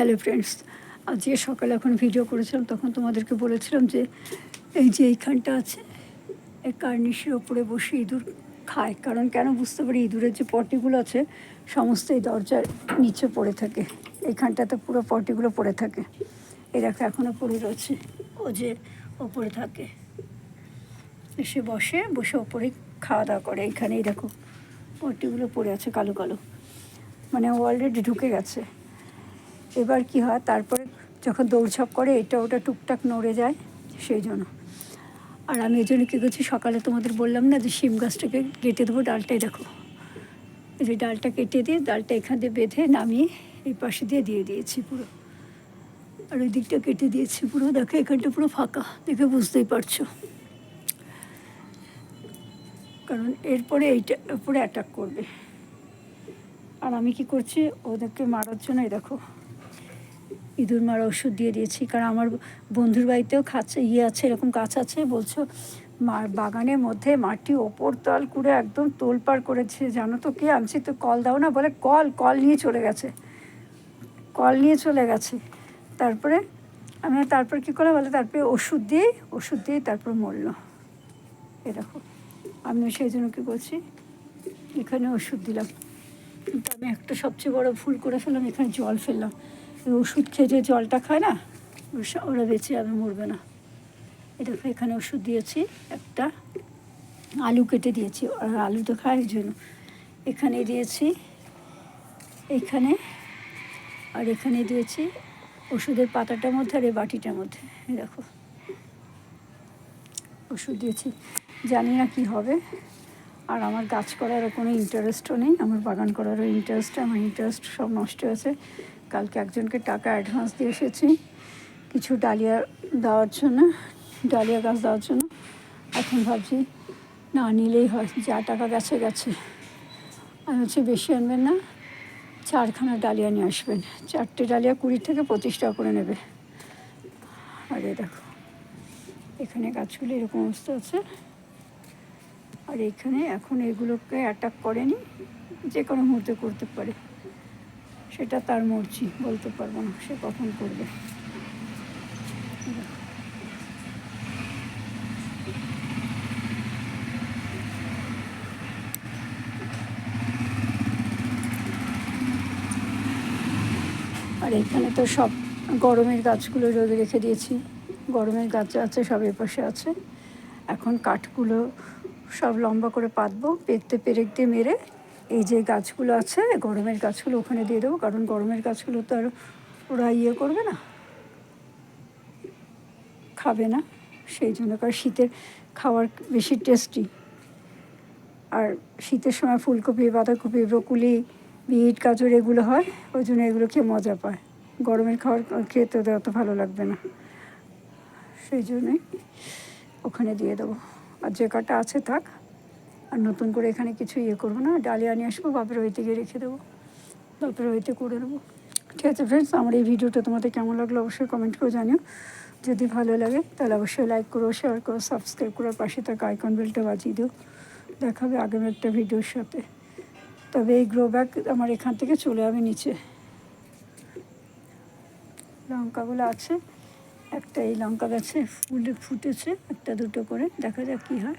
Hello friends আজকে সকালে এখন ভিডিও করেছিলাম, তখন তোমাদেরকে বলেছিলাম যে, এই যে এইখানটা আছে, এই কার্নিশের ওপরে বসে ইঁদুর খায়। কারণ কেন বুঝতে পারি, ইঁদুরের যে পটিগুলো আছে, সমস্ত এই দরজার নিচে পড়ে থাকে। এইখানটাতে পুরো পটিগুলো পড়ে থাকে। এই দেখো এখনও পড়ে রয়েছে। ও যে ওপরে থাকে। এসে বসে বসে ওপরে খাওয়া দাওয়া করে। এইখানেই দেখো, পটিগুলো পড়ে আছে কালো কালো। মানে ও অলরেডি ঢুকে গেছে। এবার কি হয়, তারপরে যখন দৌড়ঝাঁপ করে, এটা ওটা টুকটাক নড়ে যায়, সেই জন্য। আর আমি এই জন্য কী করছি, সকালে তোমাদের বললাম না যে শিম গাছটাকে কেটে দেবো, ডালটাই দেখো। যে ডালটা কেটে দিয়ে, ডালটা এখান দিয়ে বেঁধে নামিয়ে এই পাশে দিয়ে দিয়ে দিয়েছি পুরো। আর ওই দিকটা কেটে দিয়েছি পুরো, দেখো এখানটা পুরো ফাঁকা, দেখে বুঝতেই পারছ। কারণ এরপরে এইটা উপরে অ্যাটাক করবে। আর আমি কি করছি, ওদেরকে মারার জন্য দেখো ইঁদুর মারা ওষুধ দিয়ে দিয়েছি। কারণ আমার বন্ধুর বাড়িতেও খাচ্ছে ইয়ে আছে, এরকম গাছ আছে, বলছো, মার বাগানের মধ্যে মাটি ওপর তল করে একদম তোলপাড় করেছে। জানো তো কে? আনছি তো কল দাও না? বলে, কল কল নিয়ে চলে গেছে। কল নিয়ে চলে গেছে। তারপরে আমি তারপর কী করলাম? বলে, তারপরে ওষুধ দিয়ে ওষুধ দিয়ে তারপর মরলো। এরকম আমি সেই জন্য কী করছি, এখানে ওষুধ দিলাম। আমি একটা সবচেয়ে বড় ভুল করে ফেললাম, এখানে জল ফেললাম। ওষুধ খেয়ে যে জলটা খায় না ওর- বেঁচে যাবে, মরবে না। এটা এখানে ওষুধ দিয়েছি, একটা আলু কেটে দিয়েছি আর আলু তো খায় জন্য। এখানে দিয়েছি, এখানে, আর এখানে দিয়েছি ওষুধের পাতাটার মধ্যে আর এই বাটিটার মধ্যে দেখো। ওষুধ দিয়েছি, জানি না কি হবে। আর আমার গাছ করারও কোনো ইন্টারেস্টও নেই, আমার বাগান করারও ইন্টারেস্ট আমার ইন্টারেস্ট সব নষ্ট হয়েছে। কালকে একজনকে টাকা অ্যাডভান্স দিয়ে এসেছি। কিছু ডালিয়া দেওয়ার জন্য, ডালিয়া গাছ দেওয়ার জন্য। এখন ভাবছি, না, নিলেই হয়, যা টাকা গেছে গেছে। আমি হচ্ছে বেশি আনবেন না, চারখানা ডালিয়া নিয়ে আসবেন। চারটে ডালিয়া কুড়ি থেকে পঁচিশ টাকা করে নেবে। আর এই দেখো, এখানে গাছগুলো এরকম অবস্থা আছে। আর এখানে এখন এগুলোকে অ্যাটাক করেনি, যে কোনো মুহূর্তে করতে পারে। সেটা তার মর্জি, বলতে পারব না সে কখন করবে। আর এখানে তো সব গরমের গাছগুলো রোদে রেখে দিয়েছি। গরমের গাছ আছে, সব এপাশে আছে। এখন কাঠগুলো সব লম্বা করে পাতবো পেরতে পেরেক দিয়ে মেরে এই যে গাছগুলো আছে, গরমের গাছগুলো ওখানে দিয়ে দেবো, কারণ গরমের গাছগুলো তো আর ওরা ইয়ে করবে না, খাবে না, সেই জন্য, কারণ শীতের খাওয়ার বেশি টেস্টি আর শীতের সময় ফুলকপি, বাঁধাকপি, ব্রকুলি, বিট, গাজর এগুলো হয়, ওই জন্য এগুলো খেয়ে মজা পায়। গরমের খাবার খেতে তো অত ভালো লাগবে না। সেই জন্যই ওখানে দিয়ে দেবো। আর যে কটা আছে থাক। আর নতুন করে এখানে কিছু ইয়ে করব না, ডালিয়া নিয়ে আসব, বাপের বাড়িতে গিয়ে রেখে দেবো, বাপের বাড়িতে করে দেবো। ঠিক আছে ফ্রেন্ডস আমার এই ভিডিওটা তোমাদের কেমন লাগল অবশ্যই কমেন্ট করে জানিও। যদি ভালো লাগে, তাহলে অবশ্যই লাইক করো শেয়ার করো সাবস্ক্রাইব করো পাশে থাকা আইকন বেলটা বাজিয়ে দিও। দেখাবে আগামী একটা ভিডিওর সাথে। তবে এই গ্রো ব্যাগ আমার এখান থেকে চলে যাবে নিচে। লঙ্কাগুলো আছে, একটা এই লঙ্কা গাছে ফুলে ফুটেছে, একটা দুটো করে, দেখা যাক কী হয়।